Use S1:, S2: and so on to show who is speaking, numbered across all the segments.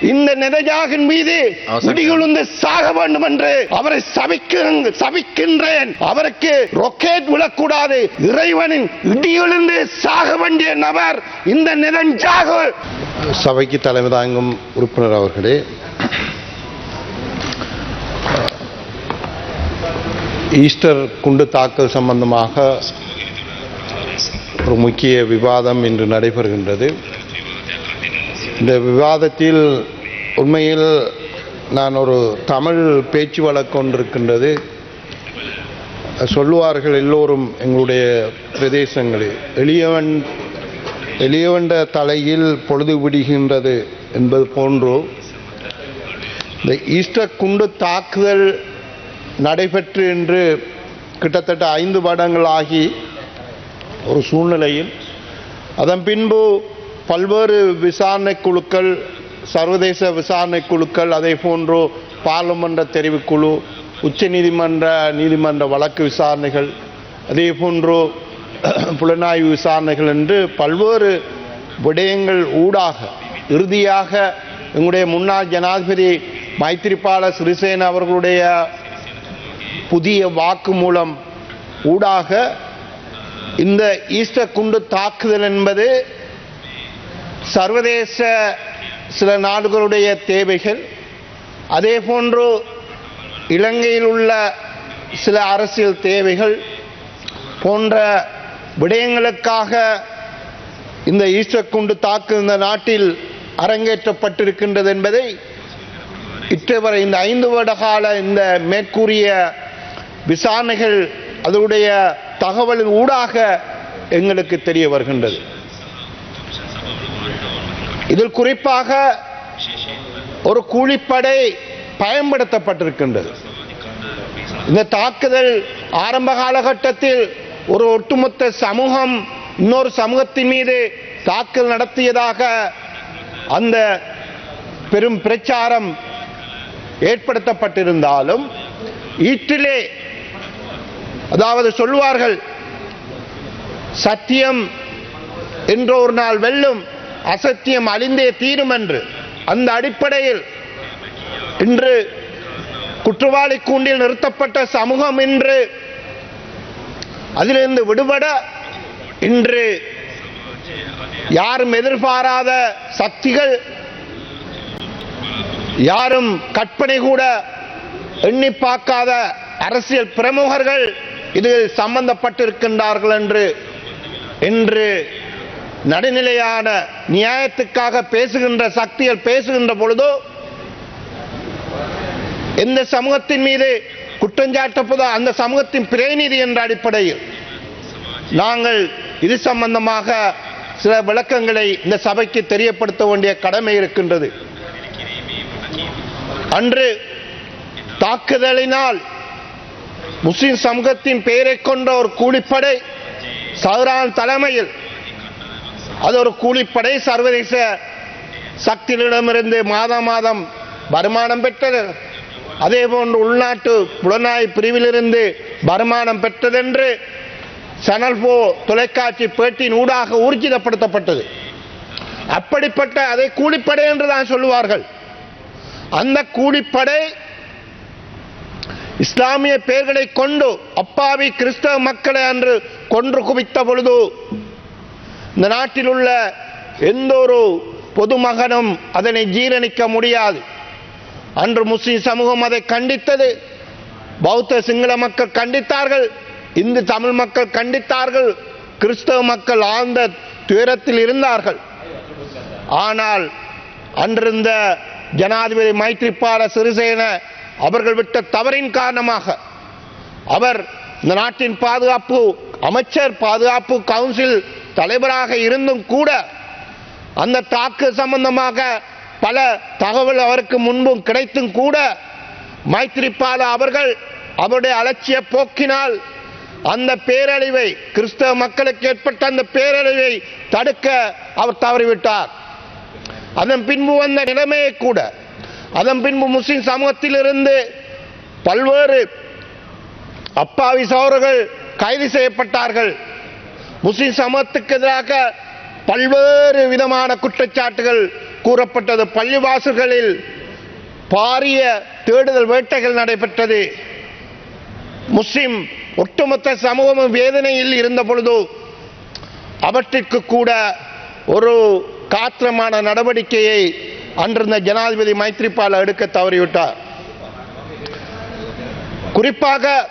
S1: இந்த நெதஜாகின் மீது. இடியுழுந்து சாக வேண்டும் என்று அவரை சபிக்க சபிக்கின்றேன். அவருக்கு ரொக்கெட் விழக்கூடாது. இறைவனின் இடியுழுந்து சாக வேண்டிய நபர் இந்த நெதஞ்சாக.
S2: சபைக்கு தலைமை தாங்கும் உறுப்பினர் அவர்களே ஈஸ்டர் குண்டு தாக்கல் சம்பந்தமாக ஒரு முக்கிய விவாதம் இன்று நடைபெறுகின்றது. இந்த விவாதத்தில் உண்மையில் நான் ஒரு தமிழ் பேச்சு வழக்கு கொண்டிருக்கின்றது சொல்லுவார்கள் எல்லோரும் எங்களுடைய பிரதேசங்களில். எளியவன் எளியவண்ட தலையில் பொழுது விடுகின்றது என்பது போன்று. இந்த ஈஸ்டர் குண்டு தாக்குதல் நடைபெற்று என்று கிட்டத்தட்ட ஐந்து வருடங்கள் ஆகி ஒரு சூழ்நிலையில். அதன் பின்பு பல்வேறு விசாரணை குழுக்கள் சர்வதேச விசாரணை குழுக்கள் அதே போன்று பார்லிமன்ற தெரிவுக்குழு உச்ச நீதிமன்ற நீதிமன்ற வழக்கு விசாரணைகள் அதே போன்று புலனாய்வு விசாரணைகள் என்று பல்வேறு விடயங்கள் ஊடாக இறுதியாக எங்களுடைய முன்னாள் ஜனாதிபதி மைத்திரிபால சிறிசேன அவர்களுடைய புதிய வாக்கு மூலம் ஊடாக இந்த ஈஸ்டர் குண்டு தாக்குதல் என்பது சர்வதேச சில நாடுகளுடைய தேவைகள் அதே போன்று இலங்கையில் உள்ள சில அரசியல் தேவைகள் போன்ற விடயங்களுக்காக இந்த ஈஸ்டர் குண்டு தாக்கு இந்த நாட்டில் அரங்கேற்றப்பட்டிருக்கின்றது என்பதை இற்றவரை இந்த ஐந்து வருட கால இந்த மேற்கூறிய விசாரணைகள் அதனுடைய தகவலின் ஊடாக எங்களுக்கு தெரிய வருகின்றது. இதில் குறிப்பாக ஒரு கூலிப்படை பயன்படுத்தப்பட்டிருக்கின்றது. இந்த தாக்குதல் ஆரம்ப காலகட்டத்தில் ஒரு ஒட்டுமொத்த சமூகம் இன்னொரு சமூகத்தின் மீது தாக்குதல் நடத்தியதாக அந்த பெரும் பிரச்சாரம் ஏற்படுத்தப்பட்டிருந்தாலும் ஈற்றிலே அதாவது சொல்லுவார்கள் சத்தியம் என்ற ஒரு நாள் வெல்லும். அசத்தியம் அழிந்தே தீரும் என்று அந்த அடிப்படையில் இன்று குற்றவாளி கூண்டில் நிறுத்தப்பட்ட சமூகம் இன்று அதிலிருந்து விடுபட இன்று யாரும் எதிர்பாராத சக்திகள் யாரும் கற்பனை கூட எண்ணி பார்க்காத அரசியல் பிரமுகர்கள் இதில் சம்பந்தப்பட்டிருக்கின்றார்கள் என்று இன்று நடுநிலையான நியாயத்துக்காக பேசுகின்ற சக்திகள் பேசுகின்ற பொழுதோ எந்த சமூகத்தின் மீது குற்றஞ்சாட்டப்பதோ அந்த சமூகத்தின் பிரதிநிதி என்ற அடிப்படையில் நாங்கள் இது சம்பந்தமாக சில விளக்கங்களை இந்த சபைக்கு தெரியப்படுத்த வேண்டிய கடமை இருக்கின்றது. அன்று தாக்குதலினால் முஸ்லிம் சமூகத்தின் பெயரை கொண்ட ஒரு கூலிப்படை சௌரான் தலைமையில் அது ஒரு கூலிப்படை சர்வதேச சக்திகளிடமிருந்து மாதம் மாதம் வருமானம் பெற்றது. அதே போன்று உள்நாட்டு புலனாய் பிரிவிலிருந்து வருமானம் பெற்றதென்று சனல் போ தொலைக்காட்சி பேட்டியின் ஊடாக ஊர்ஜிதப்படுத்தப்பட்டது. அப்படிப்பட்ட அதை கூலிப்படை என்று தான் சொல்லுவார்கள். அந்த கூலிப்படை இஸ்லாமிய பெயர்களை கொண்டு அப்பாவி கிறிஸ்தவ மக்களை அன்று கொன்று குவித்த பொழுது இந்த நாட்டில் உள்ள எந்த ஒரு பொதுமகனும் அதனை ஜீரணிக்க முடியாது. அன்று முஸ்லிம் சமூகம் அதை கண்டித்தது. பௌத்த சிங்கள மக்கள் கண்டித்தார்கள். இந்து தமிழ் மக்கள் கண்டித்தார்கள். கிறிஸ்தவ மக்கள் ஆழ்ந்த துயரத்தில் இருந்தார்கள். ஆனால் அன்றிருந்த ஜனாதிபதி மைத்ரிபால சிறிசேன அவர்கள் விட்ட தவறின் காரணமாக அவர் இந்த நாட்டின் பாதுகாப்பு அமைச்சர் பாதுகாப்பு கவுன்சில் தலைவராக இருந்தும் கூட அந்த தாக்கு சம்பந்தமாக பல தகவல் அவருக்கு முன்பும் கிடைத்தும் கூட மைத்ரிபால அவர்கள் அவருடைய அலட்சிய போக்கினால் அந்த பேரழிவை கிறிஸ்தவ மக்களுக்கு ஏற்பட்ட அந்த பேரழிவை தடுக்க அவர் தவறிவிட்டார். அதன் பின்பு வந்த நிலைமையை கூட அதன் பின்பு முஸ்லிம் சமூகத்திலிருந்து பல்வேறு அப்பாவி சோழர்கள் கைது செய்யப்பட்டார்கள். முஸ்லிம் சமத்துக்கு எதிராக பல்வேறு விதமான குற்றச்சாட்டுகள் கூறப்பட்டது. பள்ளிவாசல்களில் பாரிய தேடுதல் வேட்டைகள் நடைபெற்றது. முஸ்லிம் ஒட்டுமொத்த சமூகமும் வேதனையில் இருந்த பொழுது அவற்றிற்கு கூட ஒரு காத்திரமான நடவடிக்கையை அன்றிருந்த ஜனாதிபதி மைத்ரிபால எடுக்க தவறிவிட்டார். குறிப்பாக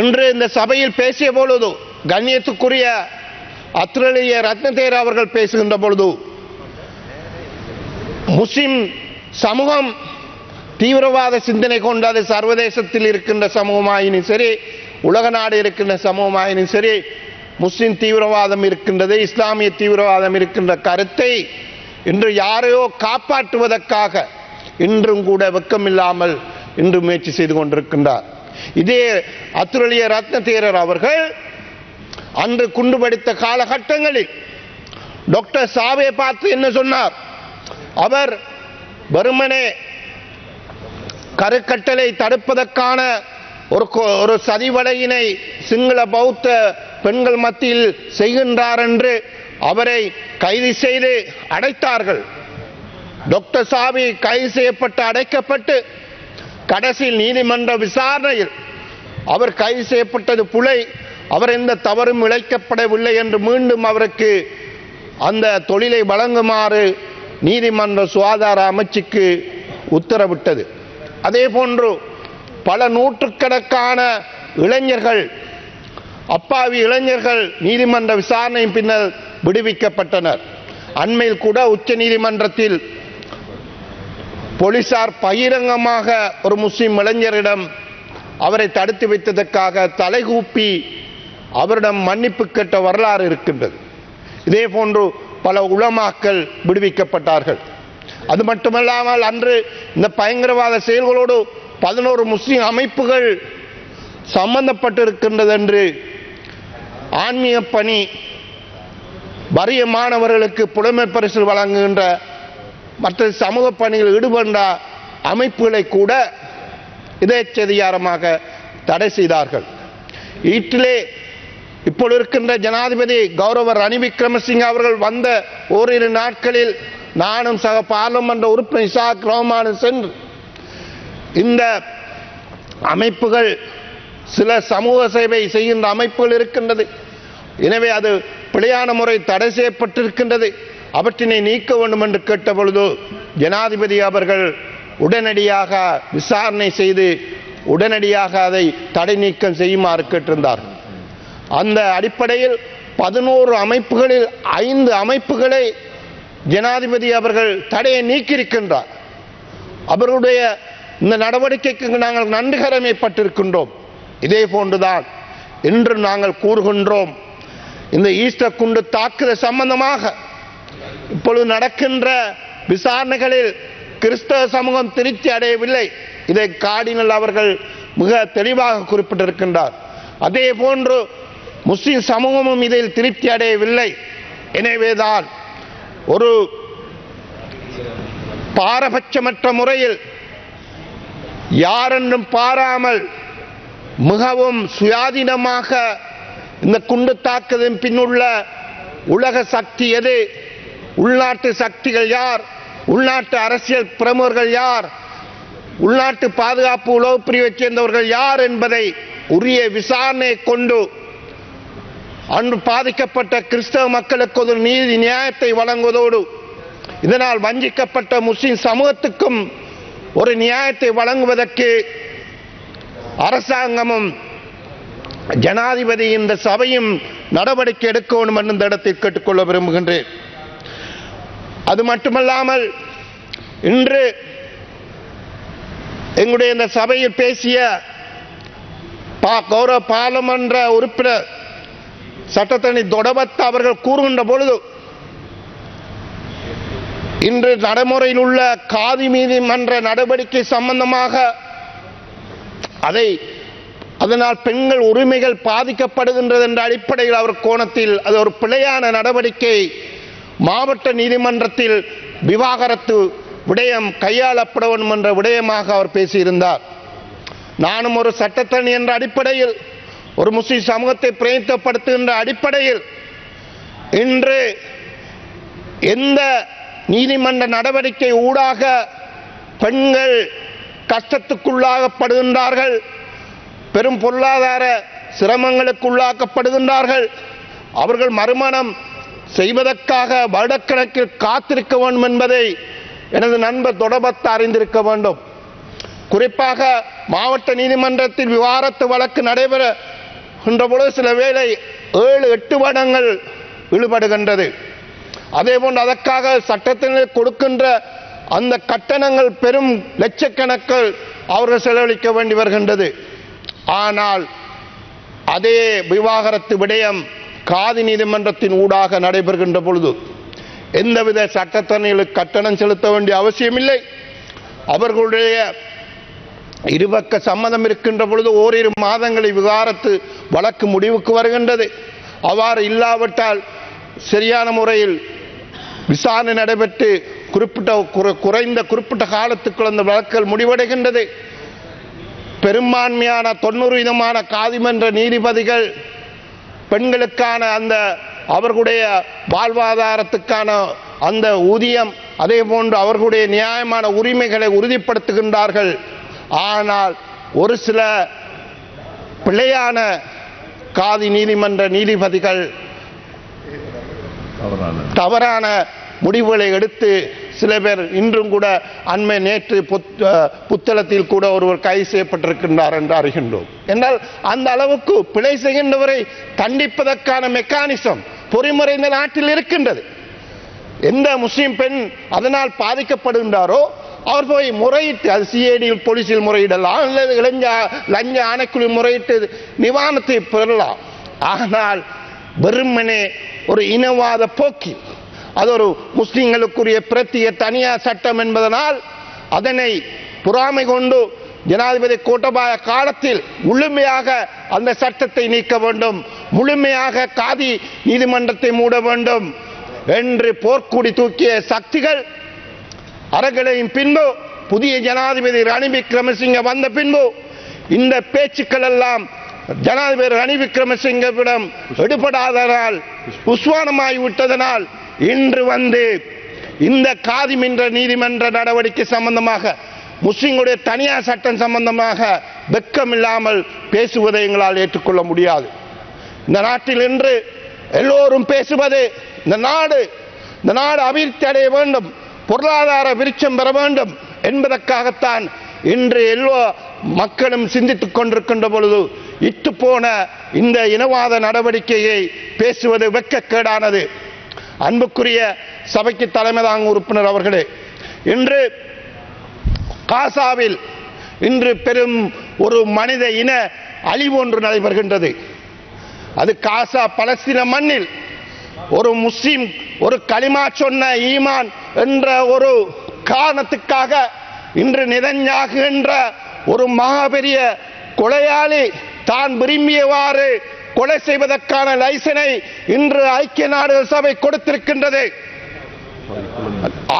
S2: இன்று இந்த சபையில் பேசிய பொழுது கண்ணியத்துக்குரிய அத்ரலிய ரத்னதேர் அவர்கள் பேசுகின்ற பொழுது முஸ்லிம் சமூகம் தீவிரவாத சிந்தனை கொண்டது சர்வதேசத்தில் இருக்கின்ற சமூகமாயினும் சரி உலக நாடு இருக்கின்ற சமூகமாயினும் சரி முஸ்லிம் தீவிரவாதம் இருக்கின்றது இஸ்லாமிய தீவிரவாதம் இருக்கின்ற கருத்தை இன்று யாரையோ காப்பாற்றுவதற்காக இன்றும் கூட வெக்கமில்லாமல் இன்று முயற்சி செய்து கொண்டிருக்கின்றார். இதே அத்துரலிய ரத்ன தேரர் அவர்கள் அன்று குண்டு படித்த காலகட்டங்களில் டாக்டர் சாவே பார்த்து என்ன சொன்னார்? அவர் வெறுமனே கருக்கட்டளை தடுப்பதற்கான ஒரு கொ- ஒரு சதிவலையினை சிங்கள பௌத்த பெண்கள் மத்தியில் செய்கின்றார் என்று அவரை கைது செய்து அடைத்தார்கள். டாக்டர் சாவி கைது செய்யப்பட்டு அடைக்கப்பட்டு கடைசியில் நீதிமன்ற விசாரணையில் அவர் கைது செய்யப்பட்டது புலை. அவர் எந்த தவறும் இழைக்கப்படவில்லை என்று மீண்டும் அவருக்கு அந்த தொழிலை வழங்குமாறு நீதிமன்ற சுகாதார அமைச்சுக்கு உத்தரவிட்டது. அதே போன்று பல நூற்றுக்கணக்கான இளைஞர்கள் அப்பாவி இளைஞர்கள் நீதிமன்ற விசாரணையின் பின்னர் விடுவிக்கப்பட்டனர். அண்மையில் கூட உச்ச நீதிமன்றத்தில் போலீசார் பகிரங்கமாக ஒரு முஸ்லிம் இளைஞரிடம் அவரை தடுத்து வைத்ததற்காக தலைகூப்பி அவரிடம் மன்னிப்பு கேட்ட வரலாறு இருக்கின்றது. இதே போன்று பல உளமாக்கள் விடுவிக்கப்பட்டார்கள். அது மட்டுமல்லாமல் அன்று இந்த பயங்கரவாத செயல்களோடு பதினோரு முஸ்லிம் அமைப்புகள் சம்பந்தப்பட்டிருக்கின்றது என்று ஆன்மீக பணி வறிய மாணவர்களுக்கு புலமை பரிசு வழங்குகின்ற மற்ற சமூக பணியில் ஈடுபட்ட அமைப்புகளை கூட இதயச்சதிகாரமாக தடை செய்தார்கள். ஈட்டிலே இப்பொழுது இருக்கின்ற ஜனாதிபதி கௌரவ ரணி விக்ரமசிங்க அவர்கள் வந்த ஓரிரு நாட்களில் நானும் சக பாராளுமன்ற உறுப்பினர் இசாக் ரோமானும் சென்று இந்த அமைப்புகள் சில சமூக சேவை செய்கின்ற அமைப்புகள் இருக்கின்றது. எனவே அது பிழையான முறை தடை செய்யப்பட்டிருக்கின்றது. அவற்றினை நீக்க வேண்டும் என்று கேட்ட பொழுது ஜனாதிபதி அவர்கள் உடனடியாக விசாரணை செய்து உடனடியாக அதை தடை நீக்கம் செய்யுமாறு கேட்டிருந்தார்கள். அந்த அடிப்படையில் பதினோரு அமைப்புகளில் ஐந்து அமைப்புகளை ஜனாதிபதி அவர்கள் தடையை நீக்கியிருக்கின்றார். அவர்களுடைய இந்த நடவடிக்கைக்கு நாங்கள் நன்றி கடமைப்பட்டிருக்கின்றோம். இதே போன்றுதான் இன்று நாங்கள் கூறுகின்றோம். இந்த ஈஸ்டர் குண்டு தாக்குதல் சம்பந்தமாக இப்பொழுது நடக்கின்ற விசாரணைகளில் கிறிஸ்தவ சமூகம் திருப்தி அடையவில்லை. இதை காடினல் அவர்கள் மிக தெளிவாக குறிப்பிட்டிருக்கின்றார். அதே போன்று முஸ்லிம் சமூகமும் இதில் திருப்தி அடையவில்லை. எனவேதான் ஒரு பாரபட்சமற்ற முறையில் யாரென்றும் பாராமல் மிகவும் சுயாதீனமாக இந்த குண்டு தாக்குதலின் பின்னுள்ள உலக சக்தி எது? உள்நாட்டு சக்திகள் யார்? உள்நாட்டு அரசியல் பிரமுகர்கள் யார்? உள்நாட்டு பாதுகாப்பு உளவு பிரிவைச் சேர்ந்தவர்கள் யார் என்பதை உரிய விசாரணை கொண்டு அன்று பாதிக்கப்பட்ட கிறிஸ்தவ மக்களுக்கு ஒரு நீதி நியாயத்தை வழங்குவதோடு இதனால் வஞ்சிக்கப்பட்ட முஸ்லிம் சமூகத்துக்கும் ஒரு நியாயத்தை வழங்குவதற்கு அரசாங்கமும் ஜனாதிபதி இந்த சபையும் நடவடிக்கை எடுக்க வேண்டும் என்று இந்த இடத்தில் கேட்டுக்கொள்ள விரும்புகின்றேன். அது மட்டுமல்லாமல் இன்று எங்களுடைய இந்த சபையில் பேசிய பா- கௌரவ பாராளுமன்ற உறுப்பினர் சட்டத்தணி தொடபத் அவர்கள் கூறுகின்ற பொழுது இன்று நடைமுறையில் உள்ள காதி நீதிமன்ற நடவடிக்கை சம்பந்தமாக அதை அதனால் பெண்கள் உரிமைகள் பாதிக்கப்படுகின்றது என்ற அடிப்படையில் அவர் கோணத்தில் அது ஒரு பிழையான நடவடிக்கை மாவட்ட நீதிமன்றத்தில் விவாகரத்து விடயம் கையாளப்பட வேண்டும் என்ற விடயமாக அவர் பேசியிருந்தார். நானும் ஒரு சட்டத்தணி என்ற அடிப்படையில் ஒரு முஸ்லிம் சமூகத்தை பிரயத்தப்படுத்துகின்ற அடிப்படையில் இன்று எந்த நீதிமன்ற நடவடிக்கை ஊடாக பெண்கள் கஷ்டத்துக்குள்ளாகப்படுகின்றார்கள் பெரும் பொருளாதார சிரமங்களுக்குள்ளாக்கப்படுகின்றார்கள் அவர்கள் மறுமணம் செய்வதற்காக வருடக்கணக்கில் காத்திருக்க வேண்டும் என்பதை எனது நண்பர் தொடபத்து அறிந்திருக்க வேண்டும். குறிப்பாக மாவட்ட நீதிமன்றத்தில் விவாரத்து வழக்கு நடைபெறுகின்ற பொழுது சில வேளை ஏழு எட்டு வருடங்கள் ஈடுபடுகின்றது அதேபோன்று அதற்காக சட்டத்தினர் கொடுக்கின்ற அந்த கட்டணங்கள் பெரும் லட்சக்கணக்கில் அவர்கள் செலவழிக்க வேண்டி வருகின்றது. ஆனால் அதே விவாகரத்து விடயம் காதி நீதிமன்றத்தின் ஊடாக நடைபெறுகின்ற பொழுது எந்தவித சட்டத்தரணிகளுக்கு கட்டணம் செலுத்த வேண்டிய அவசியமில்லை. அவர்களுடைய இருபக்க சம்மதம் இருக்கின்ற பொழுது ஓரிரு மாதங்களை விகாரத்து வழக்கு முடிவுக்கு வருகின்றது. அவ்வாறு இல்லாவிட்டால் சரியான முறையில் விசாரணை நடைபெற்று குறிப்பிட்ட குறைந்த குறிப்பிட்ட காலத்துக்குள் அந்த வழக்குகள் முடிவடைகின்றது. பெரும்பான்மையான தொண்ணூறு விதமான காதிமன்ற நீதிபதிகள் பெண்களுக்கான அந்த அவர்களுடைய வாழ்வாதாரத்துக்கான அந்த ஊதியம் அதே போன்று அவர்களுடைய நியாயமான உரிமைகளை உறுதிப்படுத்துகின்றார்கள். ஆனால் ஒரு சில பிழையான காதி நீதிமன்ற நீதிபதிகள் தவறான முடிவுகளை எடுத்து சில பேர் இன்றும் கூட அண்மை நேற்று புத்- அஹ், புத்தளத்தில் கூட ஒருவர் கைது செய்யப்பட்டிருக்கின்றார் என்று அறிகின்றோம். என்றால் அந்த அளவுக்கு பிழை செய்கின்றவரை தண்டிப்பதற்கான மெக்கானிசம் பொறிமுறை இந்த நாட்டில் இருக்கின்றது. எந்த முஸ்லீம் பெண் அதனால் பாதிக்கப்படுகின்றாரோ அவர் போய் முறையிட்டு அது சிஐடி போலீஸில் முறையிடலாம் அல்லது இளைஞ லஞ்ச ஆணைக்குழு முறையிட்டு நிவாரணத்தை பெறலாம். ஆனால் வெறுமனே ஒரு இனவாத போக்கி அது ஒரு முஸ்லீம்களுக்குரிய பிரத்திய தனியார் சட்டம் என்பதனால் அதனை பொறாமை கொண்டு ஜனாதிபதி கோட்டபாய காலத்தில் முழுமையாக அந்த சட்டத்தை நீக்க வேண்டும். முழுமையாக காதி நீதிமன்றத்தை மூட வேண்டும். என்று போர்க்குடி தூக்கிய சக்திகள் அறகளையும் பின்பு புதிய ஜனாதிபதி ரணில் விக்ரமசிங்க வந்த பின்பு இந்த பேச்சுக்கள் எல்லாம் ஜனாதிபதி ரணில் விக்ரமசிங்கவிடம் எடுபடாதனால் உஸ்வானமாகி விட்டதனால் இன்று வந்து இந்த காதிமின்ற நீதிமன்ற நடவடிக்கை சம்பந்தமாக முஸ்லிம்களுடைய தனியார் சட்டம் சம்பந்தமாக வெக்கம் இல்லாமல் பேசுவதை எங்களால் ஏற்றுக்கொள்ள முடியாது. இந்த நாட்டில் இன்று எல்லோரும் பேசுவது இந்த நாடு இந்த நாடு அபிவிருத்தி அடைய வேண்டும் பொருளாதார விருட்சம் பெற வேண்டும் என்பதற்காகத்தான் இன்று எல்லோ மக்களும் சிந்தித்துக் கொண்டிருக்கின்ற பொழுது இட்டு போன இந்த இனவாத நடவடிக்கையை பேசுவது வெட்கக்கேடானது. அன்புக்குரிய சபைக்கு தலைமை தாங்கும் உறுப்பினர் அவர்களே இன்று காசாவில் இன்று பெரும் ஒரு மனித இன அழிவு ஒன்று நடைபெறுகின்றது. அது காசா பலஸ்தீன மண்ணில் ஒரு முஸ்லீம் ஒரு களிமா சொன்ன ஈமான் என்ற ஒரு காரணத்துக்காக இன்று நிதஞ்சாகுகின்ற ஒரு மகாபெரிய கொலையாளி தான் விரும்பியவாறு கொலை செய்வதற்கான லைசனை இன்று ஐக்கிய நாடுகள் சபை கொடுத்திருக்கின்றது.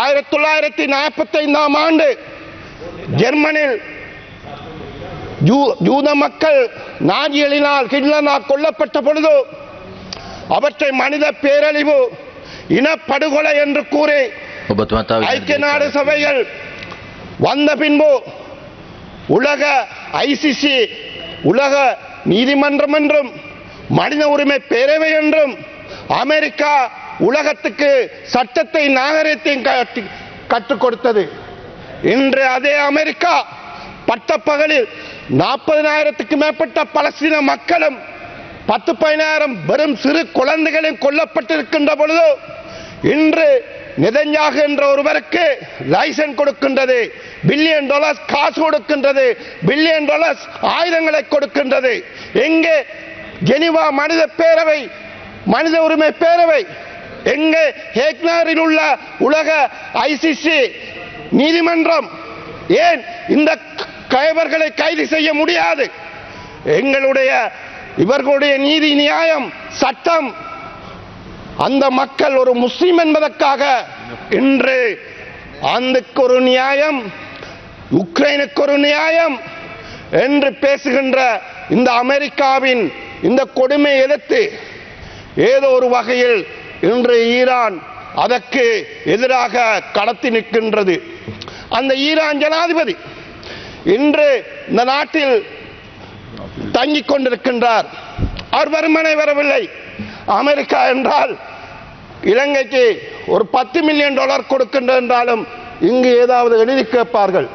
S2: ஆயிரத்தி தொள்ளாயிரத்தி நாற்பத்தி ஐந்தாம் ஆண்டு ஜெர்மனில் ஜூத மக்கள் நாஜிகளினால் ஹிட்லனால் கொல்லப்பட்ட பொழுது அவற்றை மனித பேரழிவு இனப்படுகொலை என்று கூறி ஐக்கிய நாடு சபைகள் வந்த பின்பு உலக ஐசிசி உலக நீதிமன்றம் என்றும் மனித உரிமை பேரவை என்றும் அமெரிக்கா உலகத்துக்கு சட்டத்தை நாகரிகத்தையும் கட்டி- கற்றுக் கொடுத்தது. இன்று அதே அமெரிக்கா பட்டப்பகலில் நாற்பதினாயிரத்துக்கு மேற்பட்ட பலஸ்தீன மக்களும் பத்து பதினாயிரம் வெறும் சிறு குழந்தைகளும் கொல்லப்பட்டிருக்கின்ற பொழுது இன்று நிதஞ்சாக என்ற ஒருவருக்கு லைசன்ஸ் கொடுக்கின்றது பில்லியன் டாலர்ஸ் காசு கொடுக்கின்றது பில்லியன் டாலர்ஸ் ஆயுதங்களை கொடுக்கின்றது. எங்கே ஜெனிவா மனித பேரவை மனித உரிமை பேரவை. எங்கே ஹேக்னாரில் உள்ள உலக ஐசிசி நீதிமன்றம்? ஏன் இந்த கைவர்களை கைது செய்ய முடியாது? எங்களுடைய இவர்களுடைய நீதி நியாயம் சட்டம். அந்த மக்கள் ஒரு முஸ்லீம் என்பதற்காக இன்று அந்துக்கு ஒரு நியாயம் உக்ரைனுக்கு ஒரு நியாயம் என்று பேசுகின்ற இந்த அமெரிக்காவின் இந்த கொடுமை எதிர்த்து ஏதோ ஒரு வகையில் இன்று ஈரான் அதற்கு எதிராக கடத்தி நிற்கின்றது. அந்த ஈரான் ஜனாதிபதி இன்று இந்த நாட்டில் தங்கிக் கொண்டிருக்கின்றார். அவர் வருமனை வரவில்லை. அமெரிக்கா என்றால் இலங்கைக்கு ஒரு பத்து மில்லியன் டாலர் கொடுக்கின்ற என்றாலும் இங்கு ஏதாவது எழுதி கேட்பார்கள்.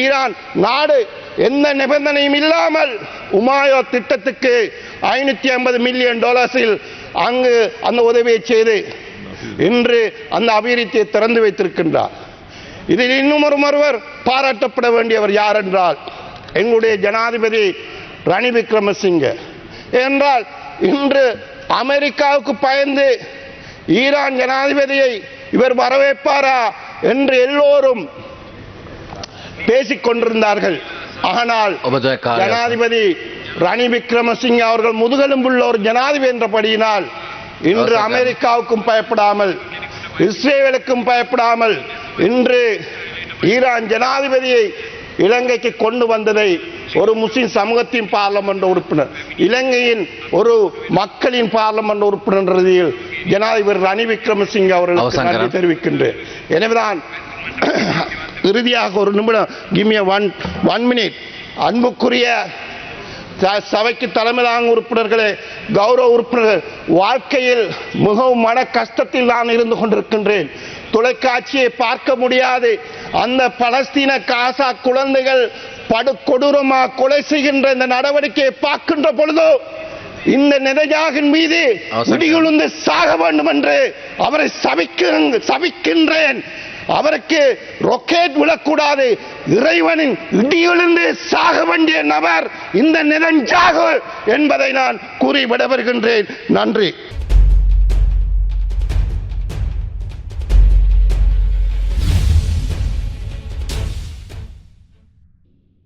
S2: ஈரான் நாடு எந்த நிபந்தனையும் இல்லாமல் உமாயோ திட்டத்துக்கு ஐநூத்தி ஐம்பது மில்லியன் டாலர்ஸில் அங்கு அந்த உதவியை செய்து இன்று அந்த அபிவிருத்தியை திறந்து வைத்திருக்கின்றார். இதில் இன்னும் ஒரு ஒருவர் பாராட்டப்பட வேண்டியவர் யார் என்றால் எங்களுடைய ஜனாதிபதி ரணி விக்ரமசிங்க என்றால் இன்று அமெரிக்காவுக்கு பயந்து ஈரான் ஜனாதிபதியை இவர் வரவேற்பாரா என்று எல்லோரும் பேசிக் கொண்டிருந்தார்கள் ஆனால் ஜனாதிபதி ரணி விக்ரமசிங்க அவர்கள் முதுகெலும்புள்ள ஒரு ஜனாதிபதி என்றபடியினால் இன்று அமெரிக்காவுக்கும் பயப்படாமல் இஸ்ரேலுக்கும் பயப்படாமல் இன்று ஈரான் ஜனாதிபதியை இலங்கைக்கு கொண்டு வந்ததை ஒரு முஸ்லிம் சமூகத்தின் பார்லமெண்ட் உறுப்பினர் இலங்கையின் ஒரு மக்களின் பார்லமெண்ட் உறுப்பினர் ரீதியில் ஜனாதிபதி ரணி விக்ரமசிங்க அவர்களுக்கு நன்றி தெரிவிக்கின்றேன். எனவேதான் இறுதியாக ஒரு நிமிடம் கிமிய ஒன் ஒன் மினிட் அன்புக்குரிய சபைக்கு தலைமை தாங்கும் உறுப்பினர்களே கௌரவ உறுப்பினர்கள் வாழ்க்கையில் மிகவும் மன கஷ்டத்தில் நான் இருந்து கொண்டிருக்கின்றேன். தொலைக்காட்சியை பார்க்க முடியாது. அந்த பலஸ்தீன காசா குழந்தைகள் படு கொடூரமாக கொலை செய்கின்ற இந்த நடவடிக்கையை பார்க்கின்ற பொழுதோ இந்த நிதஜாகின் மீது. இடியுழுந்து சாக வேண்டும் என்று அவரை சபிக்க சபிக்கின்றேன். அவருக்கு ரொக்கெட் விழக்கூடாது. இறைவனின் இடியிலிருந்து சாக வேண்டிய நபர் இந்த நிலஞ்சாகு என்பதை நான் கூறி வருகின்றேன் நன்றி.